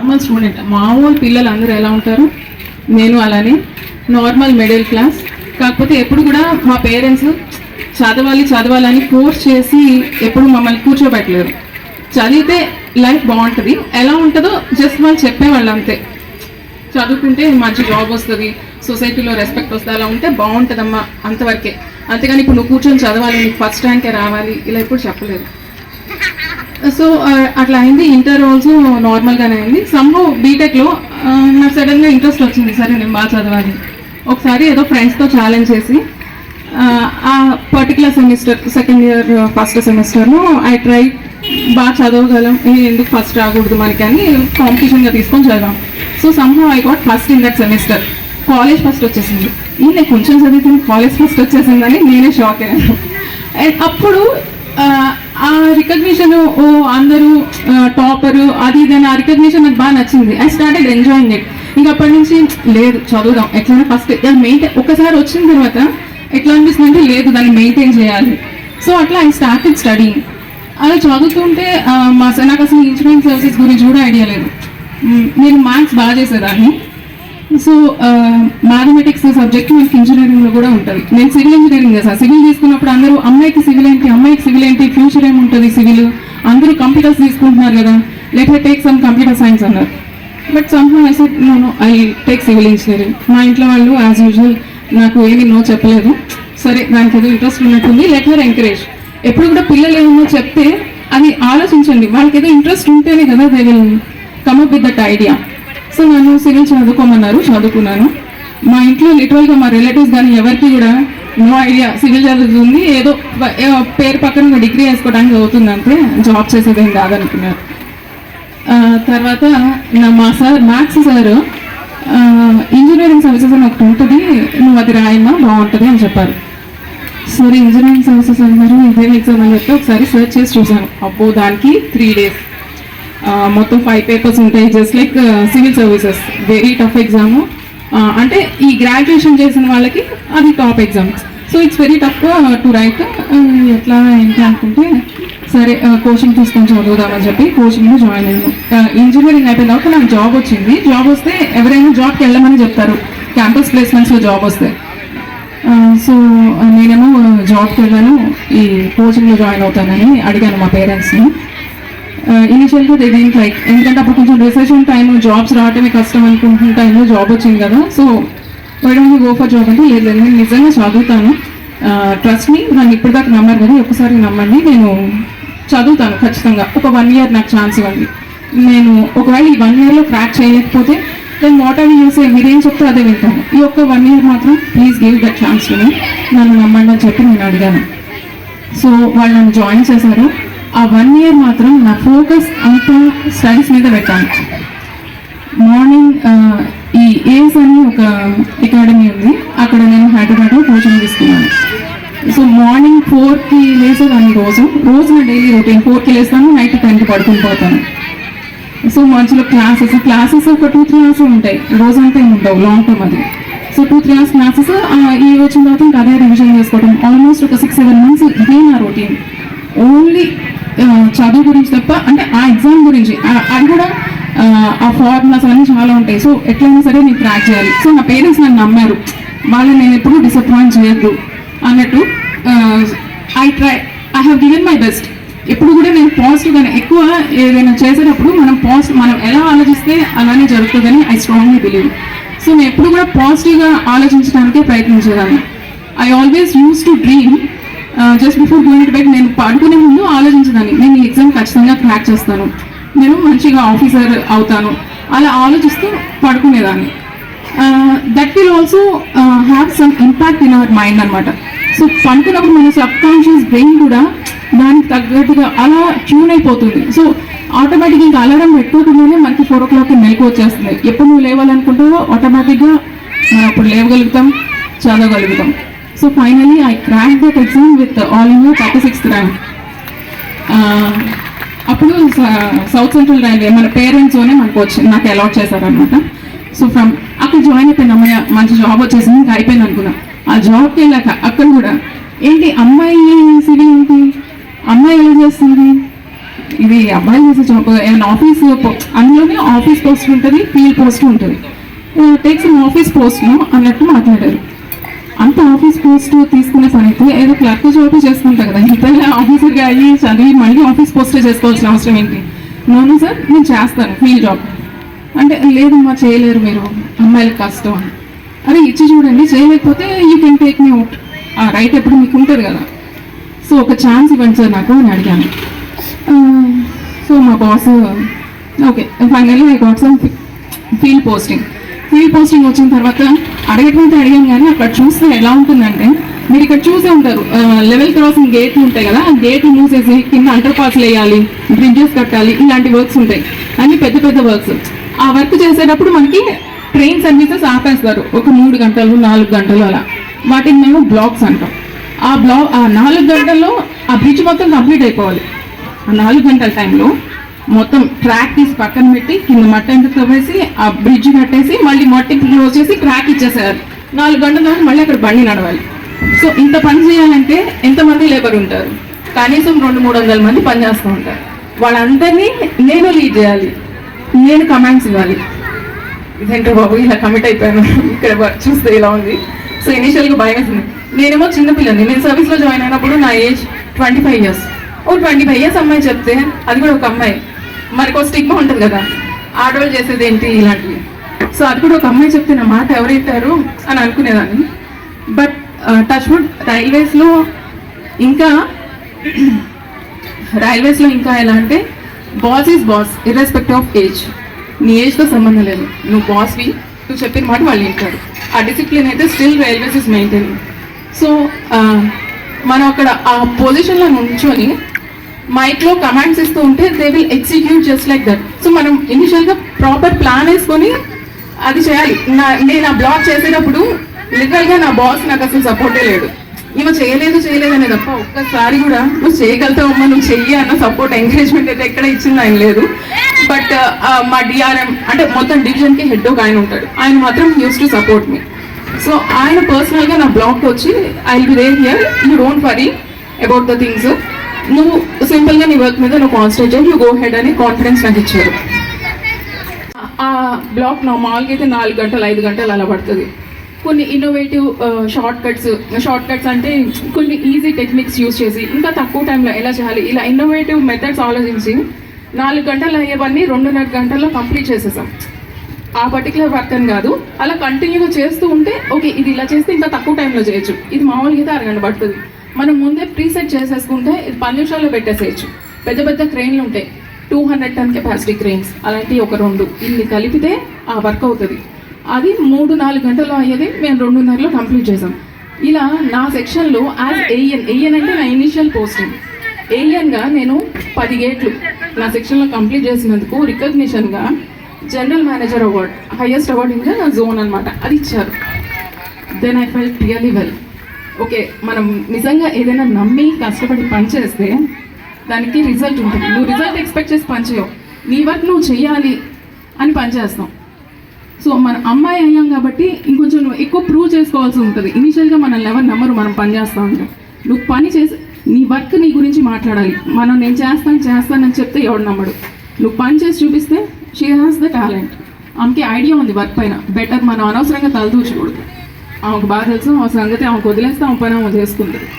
Normal student మామూలు పిల్లలు అందరూ ఎలా ఉంటారు? నేను అలానే నార్మల్ మిడిల్ క్లాస్ కాకపోతే ఎప్పుడు కూడా మా పేరెంట్స్ చదవాలి చదవాలని ఫోర్స్ చేసి ఎప్పుడు మమ్మల్ని కూర్చోబెట్టలేరు చదివితే లైఫ్ బాగుంటుంది. ఎలా ఉంటుందో జస్ట్ వాళ్ళు చెప్పేవాళ్ళు అంతే. చదువుకుంటే మంచి జాబ్ వస్తుంది సొసైటీలో రెస్పెక్ట్ వస్తుంది అలా ఉంటే బాగుంటుందమ్మా అంతవరకే. అంతేగాని ఇప్పుడు నువ్వు కూర్చొని చదవాలి నీకు ఫస్ట్ ర్యాంకే రావాలి ఇలా ఎప్పుడు చెప్పలేదు. సో అట్లా అయింది. ఇంటర్ ఆల్సో నార్మల్గానే అయింది. సమ్హో బీటెక్లో నాకు సడన్గా ఇంట్రెస్ట్ వచ్చింది. సరే నేను బాగా చదవాలి. ఒకసారి ఏదో ఫ్రెండ్స్తో ఛాలెంజ్ చేసి ఆ, particular semester second year first సెమిస్టర్లో ఐ ట్రై బాగా చదవగలం. ఎందుకు ఫస్ట్ రాకూడదు మనకి అని కాంపిటీషన్గా తీసుకొని చదివాం. So somehow I got first in that semester college first వచ్చేసింది. నేను కొంచెం చదివితే కాలేజ్ ఫస్ట్ వచ్చేసిందని నేనే షాక్ అయ్యాను. అండ్ అప్పుడు ఆ, రికగ్నిషన్ ఓ అందరూ టాపర్ అది ఇది అని ఆ రికగ్నిషన్ నాకు బాగా నచ్చింది. ఐ స్టార్టెడ్ ఎంజాయింగ్ ఇట్ ఇంకా అప్పటి నుంచి లేదు చదువుదాం. ఎట్లైనా ఫస్ట్ మెయింటైన్ ఒకసారి వచ్చిన తర్వాత ఎట్లా అనిపిస్తుంది లేదు దాన్ని మెయింటైన్ చేయాలి. సో అట్లా ఐ స్టార్టెడ్ స్టడీ అలా చదువుతుంటే మా నాకు అసలు ఇన్సూరెన్స్ సర్వీసెస్ గురించి కూడా ఐడియా లేదు. నేను మ్యాథ్స్ బాగా చేసేదాన్ని. సో మ్యాథమెటిక్స్ సబ్జెక్ట్ మనకి ఇంజనీరింగ్లో కూడా ఉంటుంది. నేను సివిల్ ఇంజనీరింగ్ చేస్తాను సివిల్ తీసుకున్నప్పుడు అందరూ అమ్మాయికి సివిల్ ఏంటి అమ్మాయికి సివిల్ ఏంటి ఫ్యూచర్ ఏముంటుంది సివిల్ అందరూ కంప్యూటర్స్ తీసుకుంటున్నారు కదా. Let take some computer science అన్నారు. But somehow I set no no I take civil engineering మా ఇంట్లో వాళ్ళు యాజ్ యూజువల్ నాకు ఏమి నో చెప్పలేదు. సరే దానికి ఏదో ఇంట్రెస్ట్ ఉన్నట్టుంది. లెట్ హర్ ఎంకరేజ్ ఎప్పుడు కూడా పిల్లలు ఏమో చెప్తే అది ఆలోచించండి. వాళ్ళకి ఏదో ఇంట్రెస్ట్ ఉంటేనే కదా they will come up with that idea so నన్ను సివిల్ చదువుకోమన్నారు చదువుకున్నాను. మా ఇంట్లో లిటరల్గా మా రిలేటివ్స్ కానీ ఎవరికి కూడా నో ఐడియా సివిల్ చదువుతుంది ఏదో పేరు పక్కన డిగ్రీ వేసుకోవడానికి చదువుతుంది అంతే జాబ్ చేసేది ఏం కాదనుకున్నారు తర్వాత నా మా sir maths sir engineering services అని ఒకటి ఉంటుంది నువ్వు అది రాయమ్మా బాగుంటుంది అని చెప్పారు. సరే ఇంజనీరింగ్ సర్వీసెస్ అన్నారు ఇదేం ఎగ్జామ్ అని చెప్పి ఒకసారి సెర్చ్ చేసి చూసాను అబ్బో దానికి త్రీ డేస్ మొత్తం ఫైవ్ పేపర్స్ ఉంటాయి just like civil services very tough exam అంటే ఈ గ్రాడ్యుయేషన్ చేసిన వాళ్ళకి అది top exam so it's very tough to write ఎట్లా ఏంటి అనుకుంటే సరే కోచింగ్ తీసుకొని చదువుదామని చెప్పి కోచింగ్లో జాయిన్ అయ్యాను. ఇంజనీరింగ్ అయిపోయిన తర్వాత నాకు జాబ్ వచ్చింది. జాబ్ వస్తే ఎవరైనా జాబ్కి వెళ్ళమని చెప్తారు. క్యాంపస్ ప్లేస్మెంట్స్లో జాబ్ వస్తే. సో నేనేమో జాబ్కి వెళ్ళాను. ఈ కోచింగ్లో జాయిన్ అవుతానని అడిగాను మా పేరెంట్స్ని ఇనిషియల్గా దీంట్ లైక్ ఎందుకంటే అప్పుడు కొంచెం రిసెషన్ టైం జాబ్స్ రావటమే కష్టం అనుకుంటున్న టైంలో జాబ్ వచ్చింది కదా. So madam go for job అంటే లేదు లేదు, నేను నిజంగా చదువుతాను. Uh, ట్రస్ట్ మీ నన్ను ఇప్పటిదాకా నమ్మరు కదా ఒక్కసారి నమ్మండి నేను చదువుతాను ఖచ్చితంగా. ఒక వన్ ఇయర్ నాకు ఛాన్స్ ఇవ్వండి. నేను ఒకవేళ ఈ వన్ ఇయర్లో క్రాక్ చేయలేకపోతే నేను వాట్ ఆర్ యూసే మీరేం చెప్తే అదే వింటాను. ఈ ఒక్క వన్ ఇయర్ మాత్రం please give that chance to నన్ను నమ్మండి అని చెప్పి నేను అడిగాను. సో వాళ్ళు నన్ను జాయిన్ చేశారు. ఆ వన్ ఇయర్ మాత్రం నా ఫోకస్ అంతా స్టడీస్ మీద పెట్టాను. మార్నింగ్ ఈ ఏస్ అని ఒక అకాడమీ ఉంది. అక్కడ నేను హైదరాబాద్లో కోచింగ్ తీసుకున్నాను. సో మార్నింగ్ ఫోర్కి లేసేదాన్ని రోజు రోజు నా డైలీ రొటీన్ ఫోర్కి లేస్తాను నైట్ టెన్కి పడుకుని పోతాను. సో మధ్యలో క్లాసెస్ క్లాసెస్ ఒక టూ త్రీ అవర్స్ ఉంటాయి. రోజంతా ఏమి ఉండవు లాంగ్ టర్మ్ అది. So two three hours classes ఈ వచ్చిన తర్వాత ఇంకా అదే రివిజన్ చేసుకోవడం ఆల్మోస్ట్ ఒక సిక్స్ సెవెన్ మంత్స్ ఇదే నా రొటీన్ ఓన్లీ చదువు గురించి తప్ప అంటే ఆ ఎగ్జామ్ గురించి అది కూడా ఆ, ఫార్ములాస్ అన్నీ చాలా ఉంటాయి. సో ఎట్లయినా సరే నేను క్రాక్ చేయాలి. సో నా పేరెంట్స్ నన్ను నమ్మారు. వాళ్ళని నేను ఎప్పుడు డిసప్పాయింట్ చేయొద్దు అన్నట్టు I try I have given my best ఎప్పుడు కూడా నేను పాజిటివ్గానే ఎక్కువ ఏదైనా చేసేటప్పుడు మనం పాజిటివ్ మనం ఎలా ఆలోచిస్తే అలానే జరుగుతుందని ఐ స్ట్రాంగ్లీ బిలీవ్ సో నేను ఎప్పుడు కూడా పాజిటివ్గా ఆలోచించడానికే ప్రయత్నించేదాన్ని. I always use to dream just before going to bed నేను పడుకునే ముందు ఆలోచించదాన్ని. నేను ఈ ఎగ్జామ్ ఖచ్చితంగా క్రాక్ చేస్తాను. నేను మంచిగా ఆఫీసర్ అవుతాను. అలా ఆలోచిస్తూ పడుకునేదాన్ని. That will also have some impact in our mind అనమాట సో పడుకున్నప్పుడు మన సబ్ కాన్షియస్ బ్రెయిన్ కూడా దానికి తగ్గట్టుగా అలా ట్యూన్ అయిపోతుంది. సో ఆటోమేటిక్గా ఇంకా అలారం పెట్టుకోకుండానే మనకి ఫోర్ ఓ క్లాక్కి మెలకు వచ్చేస్తుంది. ఎప్పుడు నువ్వు లేవాలనుకుంటావో ఆటోమేటిక్గా మనం అప్పుడు లేవగలుగుతాం చదవగలుగుతాం. So finally I crack that exam with all India thirty sixth rank అప్పుడు సౌత్ సెంట్రల్ రైల్వే మన పేరెంట్స్లోనే మనకు వచ్చి నాకు అలాట్ చేశారనమాట సో ఫ్రమ్ అక్కడ జాయిన్ అయిపోయిన అమ్మాయి మంచి జాబ్ వచ్చేసింది ఇంకా అయిపోయింది అనుకున్నా. ఆ జాబ్కి వెళ్ళాక అక్కడ కూడా ఏంటి అమ్మాయి సివి ఏంటి? అమ్మాయి ఎలా చేస్తుంది? ఇది అబ్బాయిలు చేసే జాబ్ ఏమైనా ఆఫీస్ అందులోనే ఆఫీస్ పోస్ట్ ఉంటుంది ఫీల్డ్ పోస్ట్ ఉంటుంది. టేక్స్ ఆఫీస్ పోస్ట్ను అన్నట్టు మాట్లాడారు. అంత ఆఫీస్ పోస్ట్ తీసుకునే పని అయితే ఏదో క్లర్క్ జాబ్ చేసుకుంటా కదా. ఇంత ఆఫీసర్గా అయ్యి చదివి మళ్ళీ ఆఫీస్ పోస్టే చేసుకోవాల్సిన అవసరం ఏంటి? నోను సార్ నేను చేస్తాను ఫీల్ జాబ్ అంటే లేదమ్మా చేయలేరు మీరు. అమ్మాయిలకు కష్టం అని. అరే ఇచ్చి చూడండి చేయలేకపోతే you can take me out ah right ఎప్పుడు మీకు ఉంటుంది కదా. సో ఒక ఛాన్స్ ఇవ్వండి సార్ నాకు అని అడిగాను. సో మా boss okay finally I got some field posting field posting వచ్చిన తర్వాత అడగటమైతే అడిగాను కానీ అక్కడ చూస్తే ఎలా ఉంటుందంటే మీరు ఇక్కడ చూసే ఉంటారు లెవెల్ క్రాసింగ్ గేట్లు ఉంటాయి కదా ఆ గేట్లు మూసేసి కింద అండర్ పాస్లు వేయాలి బ్రిడ్జెస్ కట్టాలి ఇలాంటి వర్క్స్ ఉంటాయి. అన్ని పెద్ద పెద్ద వర్క్స్ ఆ వర్క్ చేసేటప్పుడు మనకి ట్రైన్ సర్వీసెస్ ఆపేస్తారు ఒక మూడు గంటలు నాలుగు గంటలు అలా. వాటిని మేము బ్లాక్స్ అంటాం. ఆ బ్లాక్ ఆ నాలుగు గంటల్లో ఆ బ్రిడ్జ్ మొత్తం కంప్లీట్ అయిపోవాలి. ఆ నాలుగు గంటల టైంలో మొత్తం ట్రాక్ తీసి పక్కన పెట్టి కింద మట్టి అంతా తవ్వేసి ఆ బ్రిడ్జ్ కట్టేసి మళ్ళీ మట్టి క్లోజ్ చేసి ట్రాక్ ఇచ్చేసారు. నాలుగు గంటల తర్వాత మళ్ళీ అక్కడ బండి నడవాలి. సో ఇంత పని చేయాలంటే ఎంతమంది లేబర్ ఉంటారు? కనీసం రెండు మూడు వందల మంది పని చేస్తూ ఉంటారు. వాళ్ళందరినీ నేను లీడ్ చేయాలి. నేను కమాండ్స్ ఇవ్వాలి. ఇదేంటో బాబు ఇలా కమిట్ అయిపోయాను. ఇక్కడ వర్క్ చూస్తే ఇలా ఉంది. సో ఇనిషియల్గా భయం వేసింది. నేనేమో చిన్నపిల్లని నేను సర్వీస్లో జాయిన్ అయినప్పుడు నా ఏజ్ ట్వంటీ ఫైవ్ ఇయర్స్ ఓ ట్వంటీ ఫైవ్ ఇయర్స్ అమ్మాయి చెప్తే అది కూడా ఒక అమ్మాయి. మనకు ఒక స్టిగ్మా ఉంటుంది కదా ఆడవాళ్ళు చేసేది ఏంటి ఇలాంటివి. సో అది కూడా ఒక అమ్మాయి చెప్తే నా మాట ఎవరైతారు అని అనుకునేదాన్ని. బట్ టచ్ వుడ్ రైల్వేస్లో ఇంకా రైల్వేస్లో ఇంకా ఎలా అంటే boss is boss irrespect of age నీ ఏజ్తో సంబంధం లేదు. నువ్వు బాస్వి నువ్వు చెప్పిన మాట వాళ్ళు వింటారు. ఆ డిసిప్లిన్ అయితే still railways is maintain so మనం అక్కడ ఆ పొజిషన్లో నుంచొని మైక్లో కమాండ్స్ ఇస్తూ ఉంటే they will execute just like that so మనం ఇనిషియల్గా ప్రాపర్ ప్లాన్ వేసుకొని అది చేయాలి. నా నేను ఆ బ్లాగ్ చేసేటప్పుడు లిటరల్గా నా బాస్ నాకు అసలు సపోర్టే లేడు ఈమె చేయలేదు చేయలేదు అనే తప్ప ఒక్కసారి కూడా నువ్వు చేయగలుగుతావు అమ్మా నువ్వు చెయ్యి అన్న సపోర్ట్ ఎంకరేజ్మెంట్ అయితే ఎక్కడ ఇచ్చింది ఆయన లేదు. బట్ మా డిఆర్ఎం అంటే మొత్తం డివిజన్కి హెడ్ ఒక ఆయన ఉంటాడు. ఆయన మాత్రం use to support me so ఆయన పర్సనల్గా నా బ్లాగ్కి వచ్చి I be they here you don't worry about the things నువ్వు సింపుల్గా నీ వర్క్ మీద నువ్వు కాన్సన్ట్రేట్ చేయి. యూ గో హెడ్ అని కాన్ఫిడెన్స్ నాకు ఇచ్చారు. ఆ బ్లాక్ నా మామూలుగా అయితే నాలుగు గంటలు ఐదు గంటలు అలా పడుతుంది. కొన్ని innovative short cuts short cuts అంటే కొన్ని ఈజీ టెక్నిక్స్ యూస్ చేసి ఇంకా తక్కువ టైంలో ఎలా చేయాలి? ఇలా ఇన్నోవేటివ్ మెథడ్స్ ఆలోచించి నాలుగు గంటలు అయ్యేవన్నీ రెండున్నర గంటల్లో కంప్లీట్ చేసేసాం. ఆ పర్టికులర్ వర్క్ అని కాదు. అలా కంటిన్యూగా చేస్తూ ఉంటే ఓకే ఇది ఇలా చేస్తే ఇంకా తక్కువ టైంలో చేయొచ్చు. ఇది మామూలుగా అయితే అరగంట పడుతుంది. మనం ముందే ప్రీసెట్ చేసేసుకుంటే ఇది పది నిమిషాల్లో పెట్టేసేయచ్చు. పెద్ద పెద్ద క్రెయిన్లు ఉంటాయి. Two hundred ton capacity cranes అలాంటివి ఒక రెండు ఇన్ని కలిపితే ఆ వర్క్ అవుతుంది. అది మూడు నాలుగు గంటల్లో అయ్యేది. మేము రెండున్నరలో కంప్లీట్ చేసాం. ఇలా నా సెక్షన్లో యాజ్ ఏఎన్ ఏఎన్ అంటే నా ఇనిషియల్ పోస్టింగ్ ఏఎన్గా నేను పది గేట్లు నా సెక్షన్లో కంప్లీట్ చేసినందుకు రికగ్నిషన్గా general manager award highest award ఇంకా నా జోన్ అనమాట అది ఇచ్చారు. Then I fell really well okay మనం నిజంగా ఏదైనా నమ్మి కష్టపడి పని చేస్తే దానికి రిజల్ట్ ఉంటుంది. నువ్వు రిజల్ట్ ఎక్స్పెక్ట్ చేసి పని చేయవు. నీ వర్క్ నువ్వు చేయాలి అని పని చేస్తాం సో మన అమ్మాయి అయ్యాం కాబట్టి ఇంకొంచెం నువ్వు ఎక్కువ ప్రూవ్ చేసుకోవాల్సి ఉంటుంది. ఇనిషియల్గా మనల్ని ఎవరు నమ్మరు మనం పని చేస్తా నువ్వు పని చేసి నీ వర్క్ నీ గురించి మాట్లాడాలి. మనం నేను చేస్తాను చేస్తానని చెప్తే ఎవడు నమ్మడు. నువ్వు పని చేసి చూపిస్తే షీ హాస్ ద టాలెంట్ ఆమెకి ఐడియా ఉంది వర్క్ పైన. బెటర్ మనం అనవసరంగా తలదూచకూడదు ఆమెకు బాగా తెలుసు ఆ సంగతి ఆమెకు వదిలేస్తే ఆమె పని ఆమె చేసుకుంటుంది.